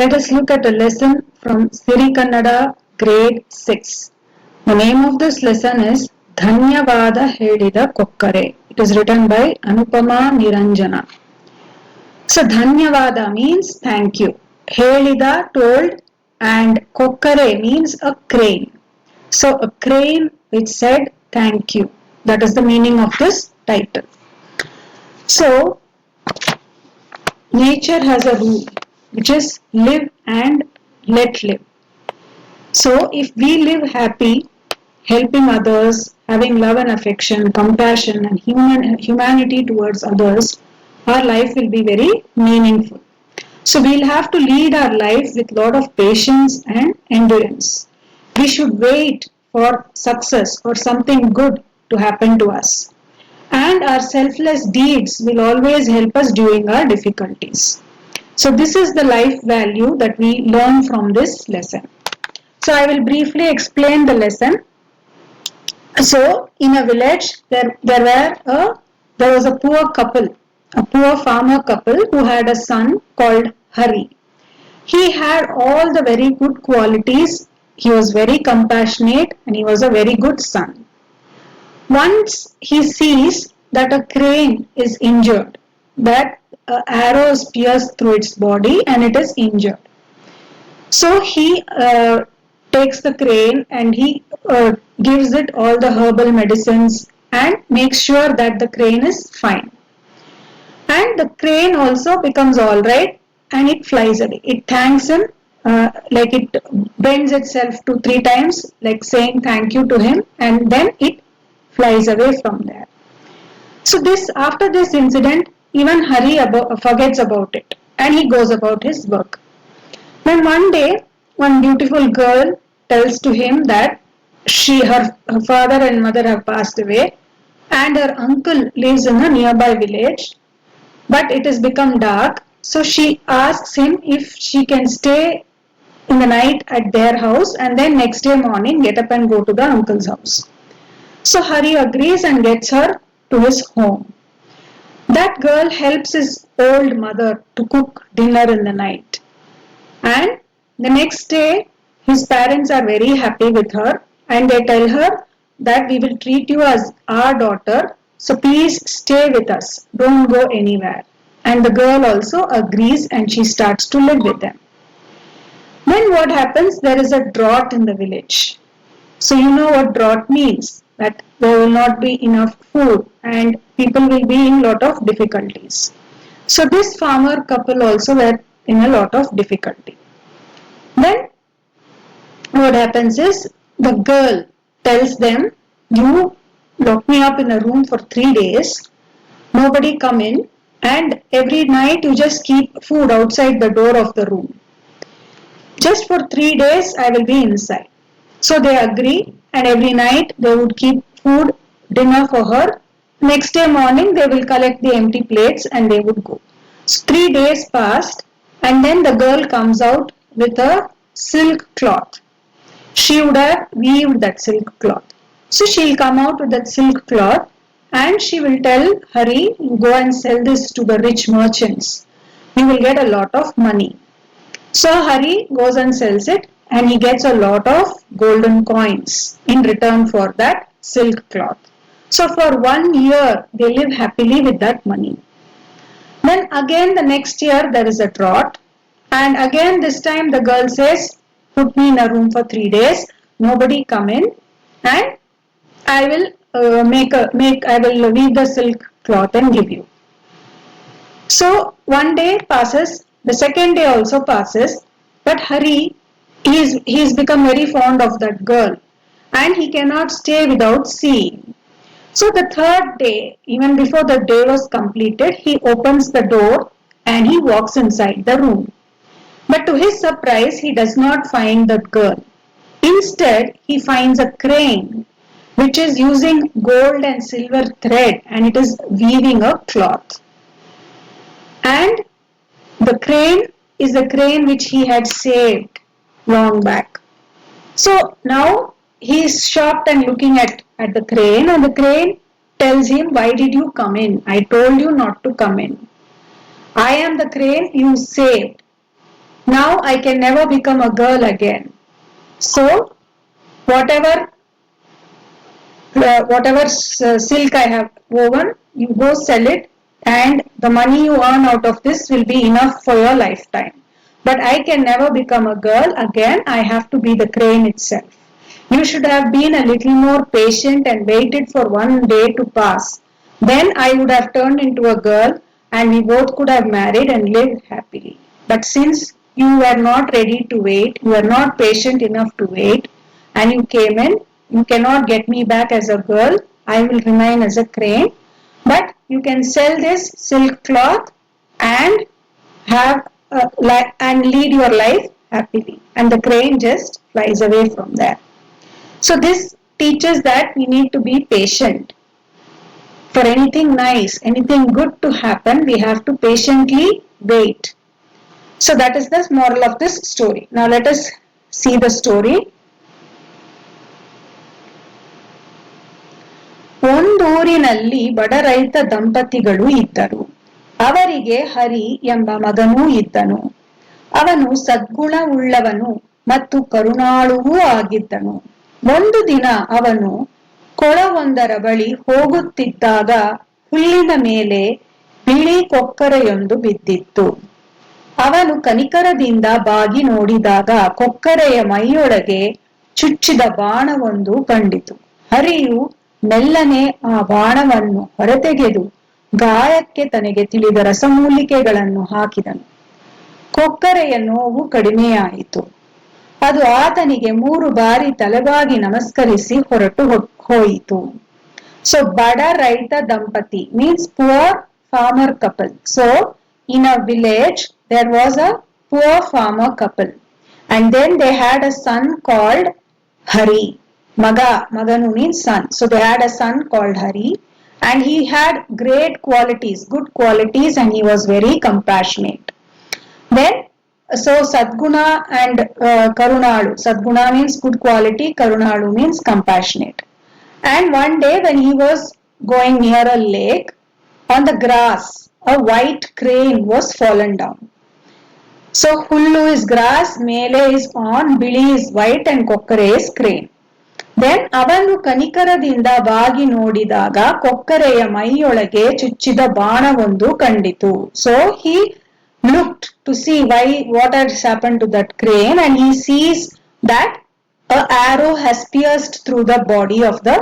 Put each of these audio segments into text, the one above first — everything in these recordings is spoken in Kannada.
let us look at a lesson from Siri Kannada grade 6. The name of this lesson is Dhanyavada Hedida Kokkare. It is written by Anupama Niranjana. So Dhanyavada means thank you. Helida told and Kokkare means a crane. So a crane which said thank you. That is the meaning of this title. So nature has a rule which is live and let live. So if we live happy, helping others, having love and affection, compassion and human humanity towards others, our life will be very meaningful. So we'll have to lead our life with lot of patience and endurance. We should wait for success or something good to happen to us. And our selfless deeds will always help us during our difficulties. So this is the life value that we learn from this lesson. So I will briefly explain the lesson. So in a village there there were a there was a poor couple, a poor farmer couple who had a son called Hari. He had all the very good qualities. He was very compassionate and he was a very good son. Once he sees that a crane is injured, that uh, arrows pierce through its body and it is injured. So he uh, takes the crane and he uh, gives it all the herbal medicines and makes sure that the crane is fine. And the crane also becomes alright and it flies away. It thanks him, uh, like it bends itself to three times, like saying thank you to him, and then it flies away from there. So this after this incident, even Hari forgets about it and he goes about his work. Then one day, one beautiful girl tells to him that she, her, her father and mother have passed away and her uncle lives in a nearby village but it has become dark so she asks him if she can stay in the night at their house and then next day morning get up and go to the uncle's house. So Hari agrees and gets her to his home. That girl helps his old mother to cook dinner in the night. And the next day, his parents are very happy with her and they tell her that we will treat you as our daughter, so please stay with us, don't go anywhere. And the girl also agrees and she starts to live with them. Then what happens? There is a drought in the village. So you know what drought means that there will not be enough food and people will be in lot of difficulties. So this farmer couple also were in a lot of difficulty. Then what happens is the girl tells them, you lock me up in a room for three days, nobody come in and every night you just keep food outside the door of the room. Just for three days I will be inside. So they agree and every night they would keep food, dinner for her. Next day morning they will collect the empty plates and they would go. So three days passed and then the girl comes out with a silk cloth. She would have weaved that silk cloth. So she'll come out with that silk cloth and she will tell Hari, go and sell this to the rich merchants. You will get a lot of money. So Hari goes and sells it and he gets a lot of golden coins in return for that silk cloth. So for one year they live happily with that money. Then again the next year there is a drought and again this time the girl says put me in a room for three days nobody come in and I will uh, make a make I will weave the silk cloth and give you. So one day passes the second day also passes but Hari he is he has become very fond of that girl and he cannot stay without seeing. So the third day, even before the day was completed, he opens the door and he walks inside the room. But to his surprise, he does not find that girl. Instead, he finds a crane which is using gold and silver thread and it is weaving a cloth. And the crane is the crane which he had saved long back. So now he is shocked and looking at, at the crane and the crane tells him, why did you come in? I told you not to come in. I am the crane you saved. now I can never become a girl again. So, whatever uh, whatever uh, silk I have woven, you go sell it, and the money you earn out of this will be enough for your lifetime. But I can never become a girl again. I have to be the crane itself. You should have been a little more patient and waited for one day to pass. Then I would have turned into a girl and we both could have married and lived happily. But since you were not ready to wait, you were not patient enough to wait, and you came in, you cannot get me back as a girl. I will remain as a crane. But you can sell this silk cloth and have uh, li- and lead your life happily. And the crane just flies away from there. So this teaches that we need to be patient. For anything nice, anything good to happen, we have to patiently wait. So that is the moral of this story. Now let us see the story. ಒಂದೂರಿನಲ್ಲಿ ಬಡ ರೈತ ದಂಪತಿಗಳು ಇದ್ದರು ಅವರಿಗೆ ಹರಿ ಎಂಬ ಮಗನೂ ಇದ್ದನು. ಅವನು ಸದ್ಗುಣವುಳ್ಳವನು ಮತ್ತು ಕರುಣಾಳುವೂ ಆಗಿದ್ದನು. ಒಂದು ದಿನ ಅವನು ಕೊಳವೊಂದರ ಬಳಿ ಹೋಗುತ್ತಿದ್ದಾಗ ಹುಲ್ಲಿನ ಮೇಲೆ ಬಿಳಿ ಕೊಕ್ಕರೆಯೊಂದು ಬಿದ್ದಿತ್ತು. ಅವನು ಕನಿಕರದಿಂದ ಬಾಗಿ ನೋಡಿದಾಗ ಕೊಕ್ಕರೆಯ ಮೈಯೊಳಗೆ ಚುಚ್ಚಿದ ಬಾಣವೊಂದು ಕಂಡಿತು. ಹರಿಯು ಮೆಲ್ಲನೆ ಆ ಬಾಣವನ್ನು ಹೊರತೆಗೆದು ಗಾಯಕ್ಕೆ ತನಗೆ ತಿಳಿದ ರಸಮೂಲಿಕೆಗಳನ್ನು ಹಾಕಿದನು. ಕೊಕ್ಕರೆಯ ನೋವು ಕಡಿಮೆಯಾಯಿತು. ಅದು ಆತನಿಗೆ ಮೂರು ಬಾರಿ ತಲೆಬಾಗಿ ನಮಸ್ಕರಿಸಿ ಹೊರಟು ಹೋಯಿತು. ಸೊ ಬಡ ರೈತ ದಂಪತಿ means poor farmer couple so in a village there was a poor farmer couple and then they had a son called Hari ಮಗ ಮಗನು means son so they had a son called Hari and he had great qualities good qualities and he was very compassionate. Then so sadguna and uh, karunalu. Sadguna means good quality karunalu means compassionate. And one day when he was going near a lake on the grass a white crane was fallen down. So hullu is grass mele is on bili is white and kokkare is crane then ಅವನು ಕನಿಕರದಿಂದ ಬಾಗಿ ನೋಡಿದಾಗ ಕೊಕ್ಕರೆಯ ಮೈಯೊಳಗೆ ಚುಚ್ಚಿದ ಬಾಣವೊಂದು ಕಂಡಿತು. So he look to see why what are happen to that crane and he sees that arrow has pierced through the body of the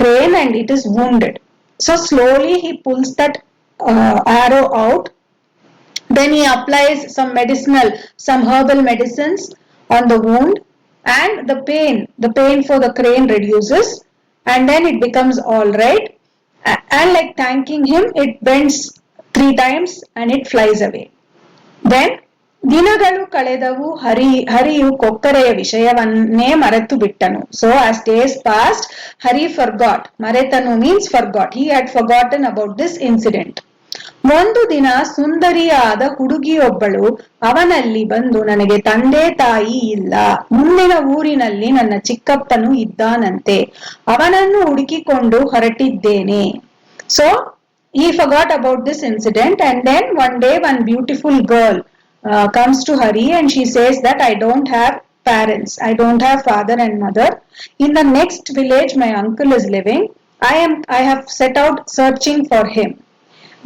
crane and it is wounded so slowly he pulls that arrow out then he applies some medicinal some herbal medicines on the wound. and the pain, the pain for the crane reduces and then it becomes all right. A- And like thanking him, it bends three times and it flies away. Then ದಿನಗಳು ಕಳೆದವು ಹರಿ ಹರಿಯು ಕೊಕ್ಕರೆಯ ವಿಷಯವನ್ನೇ ಮರೆತು ಬಿಟ್ಟನು so as days passed Hari forgot ಮರೆತನು means forgot he had forgotten about this incident ಒಂದು ದಿನ ಸುಂದರಿಯಾದ ಹುಡುಗಿಯೊಬ್ಬಳು ಅವನಲ್ಲಿ ಬಂದು ನನಗೆ ತಂದೆ ತಾಯಿ ಇಲ್ಲ ಮುಂದಿನ ಊರಿನಲ್ಲಿ ನನ್ನ ಚಿಕ್ಕಪ್ಪನು ಇದ್ದಾನಂತೆ ಅವನನ್ನು ಹುಡುಕಿಕೊಂಡು ಹೊರಟಿದ್ದೇನೆ so he forgot about this incident and then one day one beautiful girl uh, comes to Hari and she says that I don't have parents. I don't have father and mother. In the next village my uncle is living. I am I have set out searching for him.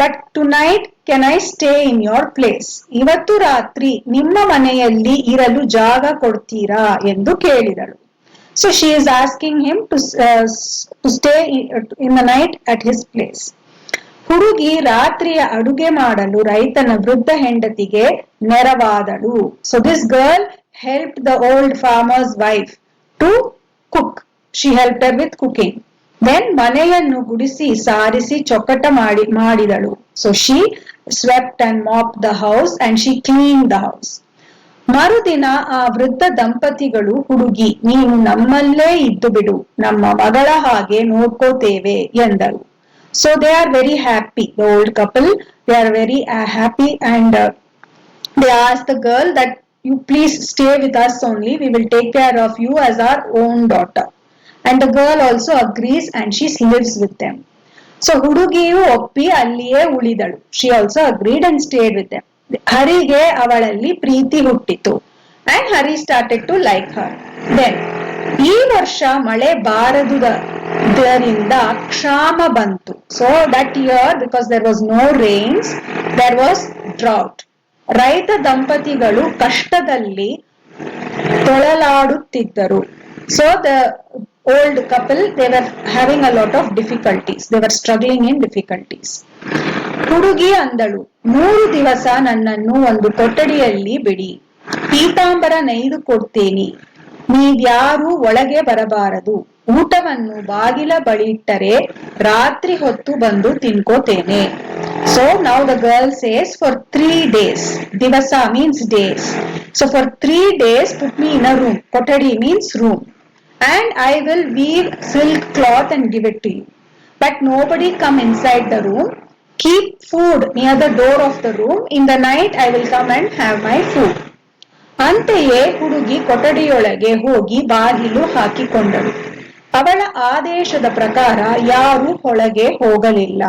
But night can I stay in your place ಇವತ್ತು ರಾತ್ರಿ ನಿಮ್ಮ ಮನೆಯಲ್ಲಿ ಇರಲು ಜಾಗ ಕೊಡ್ತೀರಾ ಎಂದು ಕೇಳಿದಳು. So she is asking him to stay in the night at his place. ಹುಡುಗಿ ರಾತ್ರಿಯ ಅಡುಗೆ ಮಾಡಲು ರೈತನ ವೃದ್ಧ ಹೆಂಡತಿಗೆ ನೆರವಾದಳು. So this girl help the old farmer's wife to cook she help with cooking then ಮನೆಯನ್ನು ಗುಡಿಸಿ ಸಾರಿಸಿ ಚೊಕ್ಕಟ ಮಾಡಿ, ಮಾಡಿದಳು. So she swept and mop the house and she clean the house ಮರುದಿನ ಆ ವೃದ್ಧ ದಂಪತಿಗಳು ಹುಡುಗಿ, ನೀನು ನಮ್ಮಲ್ಲೇ ಇದ್ದು ಬಿಡು, ನಮ್ಮ ಮಗಳ ಹಾಗೆ ನೋಡ್ಕೋತೇವೆ, ಎಂದರು. So they are very happy the old couple they are very happy and they ask the girl that you please stay with us only will take care of you as our own daughter own the girl also agrees and agrees lives with them. So ಹುಡುಗಿಯು ಒಪ್ಪಿ ಅಲ್ಲಿಯೇ ಉಳಿದಳು. She also agreed and stayed with them Harige ಅವಳಲ್ಲಿ ಪ್ರೀತಿ ಹುಟ್ಟಿತು. And Hari started to like her then ಈ ವರ್ಷ ಮಳೆ ಬಾರದುದರಿಂದ ಕ್ಷಾಮ ಬಂತು. So that year because there was no rains there was drought ರೈತ ದಂಪತಿಗಳು ಕಷ್ಟದಲ್ಲಿ ತೊಳಲಾಡುತ್ತಿದ್ದರು. So the old couple they were having a lot of difficulties they were struggling in difficulties ಹುಡುಗಿ ಅಂದಳು, ಮೂರು ದಿವಸ ನನ್ನನ್ನು ಒಂದು ಕೊಠಡಿಯಲ್ಲಿ ಬಿಡಿ. ಪೀತಾಂಬರ ನೈದು ಕೊಡ್ತೇನೆ. ನೀವ್ಯಾರೂ ಒಳಗೆ ಬರಬಾರದು. ಊಟವನ್ನು ಬಾಗಿಲ ಬಳಿ ಇಟ್ಟರೆ ರಾತ್ರಿ ಹೊತ್ತು ಬಂದು ತಿನ್ಕೋತೇನೆ. So now the girl says for three days ದಿವಸ means days so for three days put me in a room ಕೊಠಡಿ means room and I will weave silk cloth and give it to you. But nobody come inside the room. Keep food near the door of the room. In the night I will come and have my food. ಅಂತೆಯೇ ಹುಡುಗಿ ಕೊಠಡಿಯೊಳಗೆ ಹೋಗಿ ಬಾಗಿಲು ಹಾಕಿಕೊಂಡಳು ಅವಳ ಆದೇಶದ ಪ್ರಕಾರ ಯಾರೂ ಒಳಗೆ ಹೋಗಲಿಲ್ಲ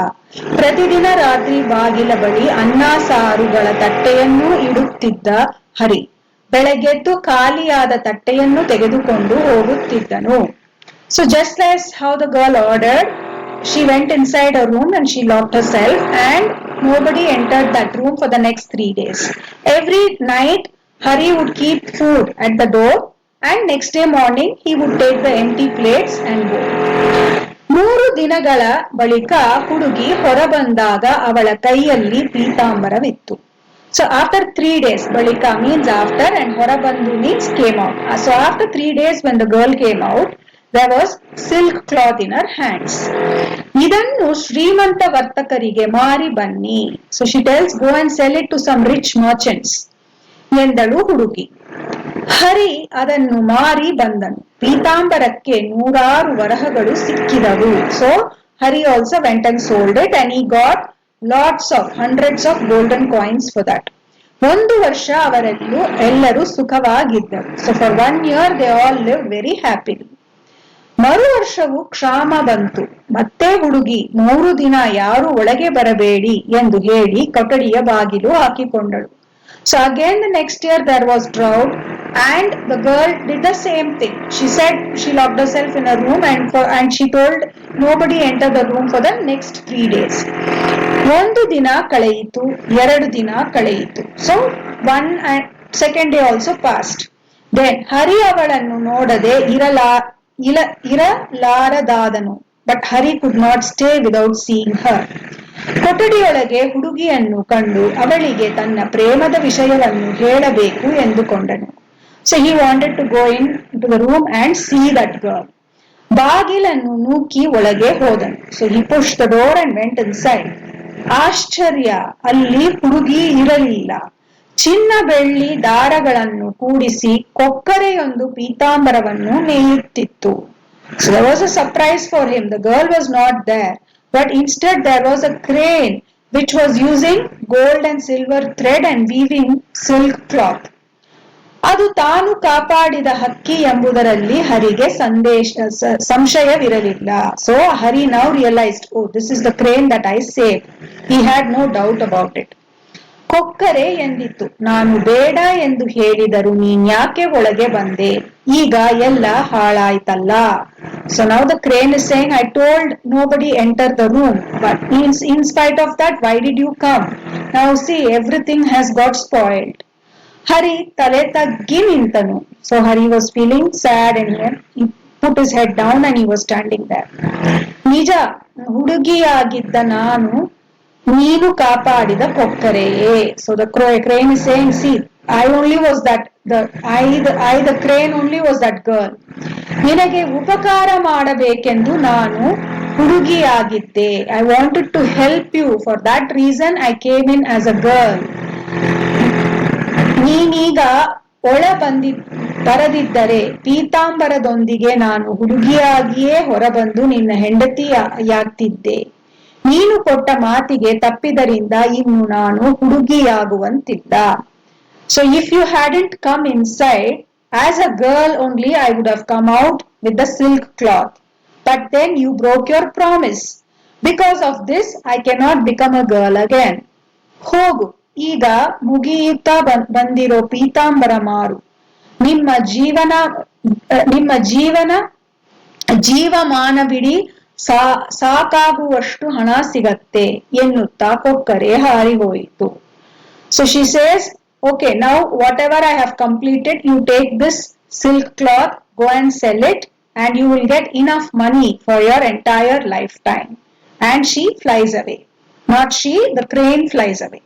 ಪ್ರತಿದಿನ ರಾತ್ರಿ ಬಾಗಿಲ ಬಳಿ ಅನ್ನ ಸಾರುಗಳ ತಟ್ಟೆಯನ್ನೂ ಇಡುತ್ತಿದ್ದ ಹರಿ ಬೆಳಗ್ಗೆದ್ದು ಖಾಲಿಯಾದ ತಟ್ಟೆಯನ್ನು ತೆಗೆದುಕೊಂಡು ಹೋಗುತ್ತಿದ್ದನು so just like how the girl ordered she went inside her room and she locked herself and nobody entered that room for the next three days every night hari would keep food at the door and next day morning he would take the empty plates and go ಮೂರು ದಿನಗಳ ಬಳಿಕ ಹುಡುಗಿ ಹೊರಬಂದಾಗ ಅವಳ ಕೈಯಲ್ಲಿ ಪೀತಾಂಬರವಿತ್ತು ಸೊ ಆಫ್ಟರ್ ತ್ರೀ ಡೇಸ್ ಬಳಿಕ ಮೀನ್ಸ್ ಆಫ್ಟರ್ ಅಂಡ್ ಹೊರಬಂದು means came out so after three days when girl came out there was silk cloth in hands hands. ಇದನ್ನು ಶ್ರೀಮಂತ ವರ್ತಕರಿಗೆ ಮಾರಿ ಬನ್ನಿ. So she tells go and sell it to some rich merchants ಎಂದಳು ಹುಡುಗಿ. ಹರಿ ಅದನ್ನು ಮಾರಿ ಬಂದನು. ಪೀತಾಂಬರಕ್ಕೆ ನೂರಾರು ವರಹಗಳು ಸಿಕ್ಕಿದವು. So Hari also went and sold it and he got lots of hundreds of golden coins for that ಒಂದು ವರ್ಷ ಅವರೆಲ್ಲೂ ಎಲ್ಲರೂ ಸುಖವಾಗಿದ್ದರು. So for one year they all live very happily ಮರು ವರ್ಷವು ಕ್ಷಾಮ ಬಂತು. ಮತ್ತೆ ಹುಡುಗಿ, ಮೂರು ದಿನ ಯಾರು ಒಳಗೆ ಬರಬೇಡಿ ಎಂದು ಹೇಳಿ ಕೊಠಡಿಯ ಬಾಗಿಲು ಹಾಕಿಕೊಂಡಳು. So again the next year there was drought and the girl did the same thing she said she lock the self in a room and for and she told nobody enter the room for the next three days ಒಂದು ದಿನ ಕಳೆಯಿತು, ಎರಡು ದಿನ ಕಳೆಯಿತು. So one second day also passed then Hari ಅವಳನ್ನು ನೋಡದೆ ಇರಲಾ, ಇಲ, ಇರಲಾರದಾದನು. But Hari could not stay without seeing her ಕೊಠಡಿಯೊಳಗೆ ಹುಡುಗಿಯನ್ನು ಕಂಡು ಅವಳಿಗೆ ತನ್ನ ಪ್ರೇಮದ ವಿಷಯವನ್ನು ಹೇಳಬೇಕು ಎಂದುಕೊಂಡನು. So he wanted to go into the room and see that girl ಬಾಗಿಲನ್ನು ನೂಕಿ ಒಳಗೆ ಹೋದನು. So he push the door and went inside ಆಶ್ಚರ್ಯ, ಅಲ್ಲಿ ಹುಡುಗಿ ಇರಲಿಲ್ಲ. ಚಿನ್ನ ಬೆಳ್ಳಿ ದಾರಗಳನ್ನು ಕೂಡಿಸಿ ಕೊಕ್ಕರೆಯೊಂದು ಪೀತಾಂಬರವನ್ನು ನೇಯುತ್ತಿತ್ತು was surprise for him the girl was not there but instead there was a crane which was using gold and silver thread and weaving silk cloth ಅದು ತಾನು ಕಾಪಾಡಿದ ಹಕ್ಕಿ ಎಂಬುದರಲ್ಲಿ ಹರಿಗೆ ಸಂದೇಶ ಸಂಶಯವಿರಲಿಲ್ಲ. So Hari now realized oh this is the crane that I save he had no doubt about it ಕೊಕ್ಕರೆ ಎಂದಿತ್ತು. ನಾನು ಬೇಡ ಎಂದು ಹೇಳಿದರು ನೀನ್ಯಾಕೆ ಒಳಗೆ ಬಂದೆ? ಈಗ ಎಲ್ಲ ಹಾಳಾಯ್ತಲ್ಲ. So now the crane is saying I told nobody enter the room but in spite of that why did you come now see everything has got spoiled Hari ತಲೆ ತಗ್ಗಿ ನಿಂತನು. So Hari was feeling sad and put his head down and he was standing there ನಿಜ, ಹುಡುಗಿಯಾಗಿದ್ದ ನಾನು ನೀನು ಕಾಪಾಡಿದ ಕೊಕ್ಕರೆಯೇ so the crane is saying see I only was that the I I the crane only was that girl ನಿನಗೆ ಉಪಕಾರ ಮಾಡಬೇಕೆಂದು ನಾನು ಹುಡುಗಿಯಾಗಿದ್ದೆ. I wanted to help you for that reason I came in as a girl ನೀನೀಗ ಒಳ ಬಂದಿ, ಬರದಿದ್ದರೆ ಪೀತಾಂಬರದೊಂದಿಗೆ ನಾನು ಹುಡುಗಿಯಾಗಿಯೇ ಹೊರಬಂದು ನಿನ್ನ ಹೆಂಡತಿಯಾಗ್ತಿದ್ದೆ. ನೀನು ಕೊಟ್ಟ ಮಾತಿಗೆ ತಪ್ಪಿದರಿಂದ ಇನ್ನು ನಾನು ಹುಡುಗಿಯಾಗುವಂತಿಲ್ಲ. So if you hadn't come inside as a girl only I would have come out with the silk cloth but then you broke your promise because of this I cannot become a girl again ಹೋಗು. ಈಗ ಮುಗಿಯುತ್ತಾ ಬಂದಿರೋ ಪೀತಾಂಬರ ಮಾರು. ನಿಮ್ಮ ಜೀವನ ನಿಮ್ಮ ಜೀವನ ಜೀವಮಾನವಿಡಿ ಸಾಕಾಗುವಷ್ಟು ಹಣ ಸಿಗತ್ತೆ ಎನ್ನುತ್ತಾ ಕೊಕ್ಕರೆ ಹಾರಿಹೋಯಿತು. So she says okay now whatever I have completed you take this silk cloth go and sell it and you will get enough money for your entire lifetime and she flies away not she the crane flies away